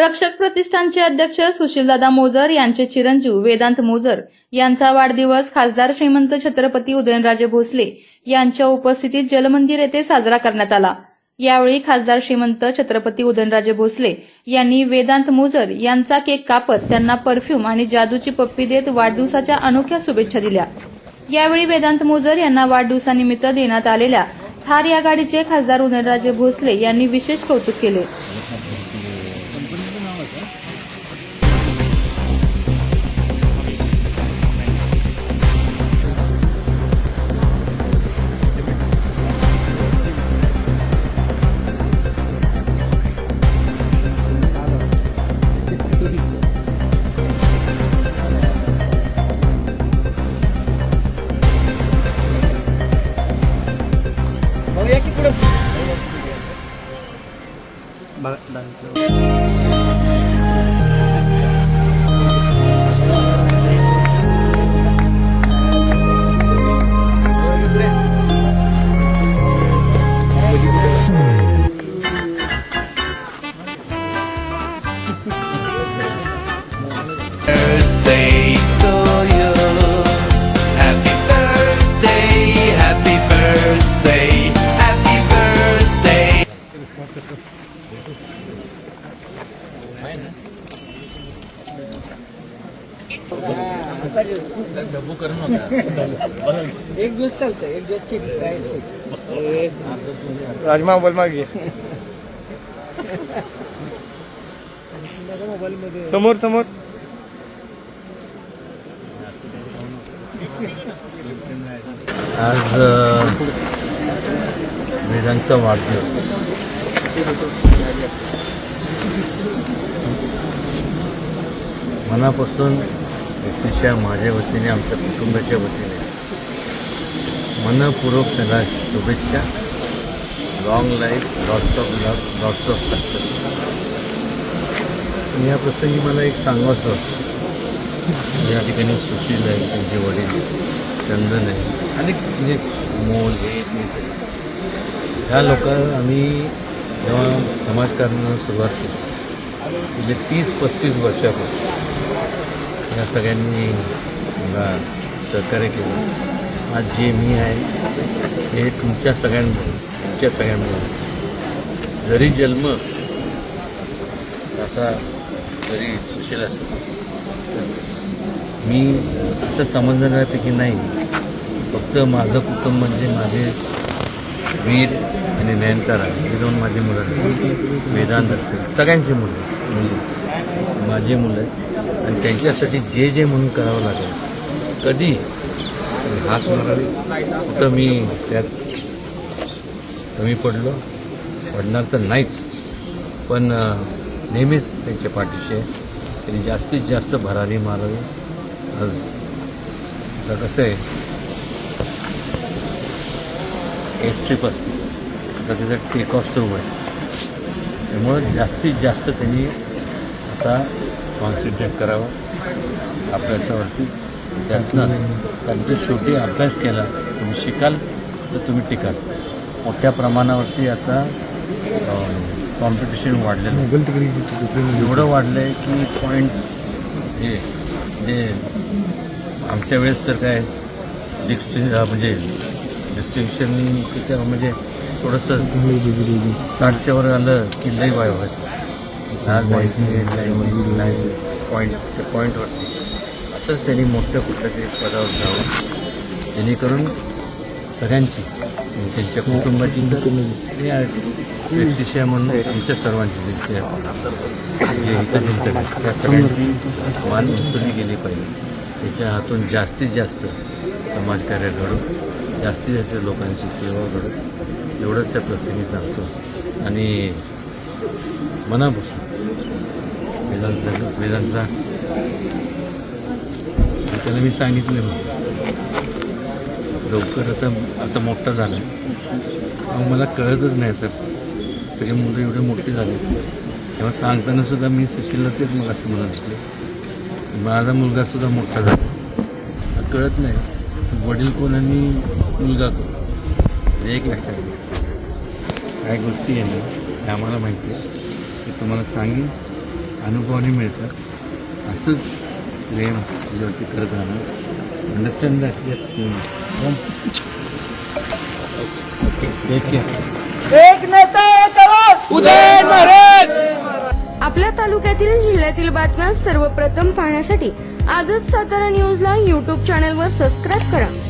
रक्षक प्रतिष्ठानचे अध्यक्ष सुशीलदादा मोजर यांचे चिरंजीव वेदांत मोजर यांचा वाढदिवस खासदार श्रीमंत छत्रपती उदयनराजे भोसले यांच्या उपस्थितीत जलमंदिर येथे साजरा करण्यात आला. यावेळी खासदार श्रीमंत छत्रपती उदयनराजे भोसले यांनी वेदांत मोजर यांचा केक कापत त्यांना परफ्यूम आणि जादूची पप्पी देत वाढदिवसाच्या अनोख्या शुभेच्छा दिल्या. यावेळी वेदांत मोजर यांना वाढदिवसानिमित्त देण्यात आलेल्या थार या गाडीचे खासदार उदयनराजे भोसले यांनी विशेष कौतुक केले. 买买一 एक दिवस चालतं एक दिवस चिक राजमा मोबाईल मागे. समोर समोर. आज वेदांचा वाढदिवस. मनापासून व्यक्तिशा माझ्या वतीने आमच्या कुटुंबाच्या वतीने मनपूर्वक त्याला शुभेच्छा. Long life lots of love lots of success या प्रसंगी मला एक सांगायचं असतं. या ठिकाणी सुशील आहे त्यांचे वडील चंदन आहे अनेक म्हणजे मोल हे ते ह्या लोकांना आम्ही जेव्हा समाजकारणाला सुरुवात केली म्हणजे तीस पस्तीस वर्षापासून या सगळ्यांनी मला सहकार्य केलं. आज जे मी आहे हे तुमच्या सगळ्यांमुळे तुमच्या सगळ्यांमुळे. जरी जन्म आता जरी सुशील असेल मी असं समजण्यापैकी नाही. फक्त माझं कुटुंब म्हणजे माझे वीर आणि नयनतारा हे दोन माझी मुलं आहेत. वेदांत असेल. सगळ्यांची मुलं मुली माझी मुलं आहेत. आणि त्यांच्यासाठी जे जे म्हणून करावं लागेल कधी? हात मारावे. तर मी त्यात कमी पडलो. पडणार तर नाहीच. पण नेहमीच त्यांच्या पाठीशी आहे. त्यांनी जास्तीत जास्त भरारी मारावी. आज आता कसं आहे एस ट्रिप असते. आता त्याचं टेक ऑफ सुरू आहे. त्यामुळं जास्तीत जास्त त्यांनी आता कॉन्सन्ट्रेट करावं. अभ्यासावरती. त्यातनं कारण ते शेवटी अभ्यास केला तुम्ही शिकाल तर तुम्ही टिकाल. मोठ्या प्रमाणावरती आता कॉम्पिटिशन वाढलेलं एवढं वाढलं आहे की पॉईंट हे जे आमच्या वेळेस तर काय डिस्टिंग म्हणजे डिस्टिंक्शन तिथं म्हणजे थोडंसं साठच्या वर आलं की लई वाय व्हायचं पॉईंट त्या पॉईंटवरती असंच त्यांनी मोठ्या कुठल्या तरी पदावर जावं. जेणेकरून सगळ्यांची त्यांच्या कुटुंबाची व्यक्तिशय म्हणून आमच्या सर्वांची जे जिंकत त्या सगळ्यांची मान उचलली गेली पाहिजे. त्याच्या हातून जास्तीत जास्त समाजकार्य घडू जास्तीत जास्त लोकांची सेवा करू. एवढंच त्या प्रसंगी सांगतो. आणि मनापासून. वेदांत वेदांतला त्याला मी सांगितलं मग लवकर आता आता मोठा झाला मग मला कळतच नाही तर. सगळे मुलं एवढे मोठे झाले. तेव्हा सांगताना सुद्धा मी सुशीलला तेच मग असं म्हणत होते. माझा मुलगासुद्धा मोठा झाला. कळत नाही. वडील कोण मुलगा कोण हे एक लक्षात घ्या. काय गोष्टी आहे ना हे आम्हाला माहिती आहे ते तुम्हाला सांगेन अनुभवाने मिळतं असंच प्रेम तुझ्यावरती करत राहणं अंडरस्टँड दॅट येस आपल्या तालुक्यातील जिल्ह्यातील बातम्या सर्वप्रथम पाहण्यासाठी आजच सातारा न्यूजला यूट्यूब चॅनलवर सबस्क्राईब करा.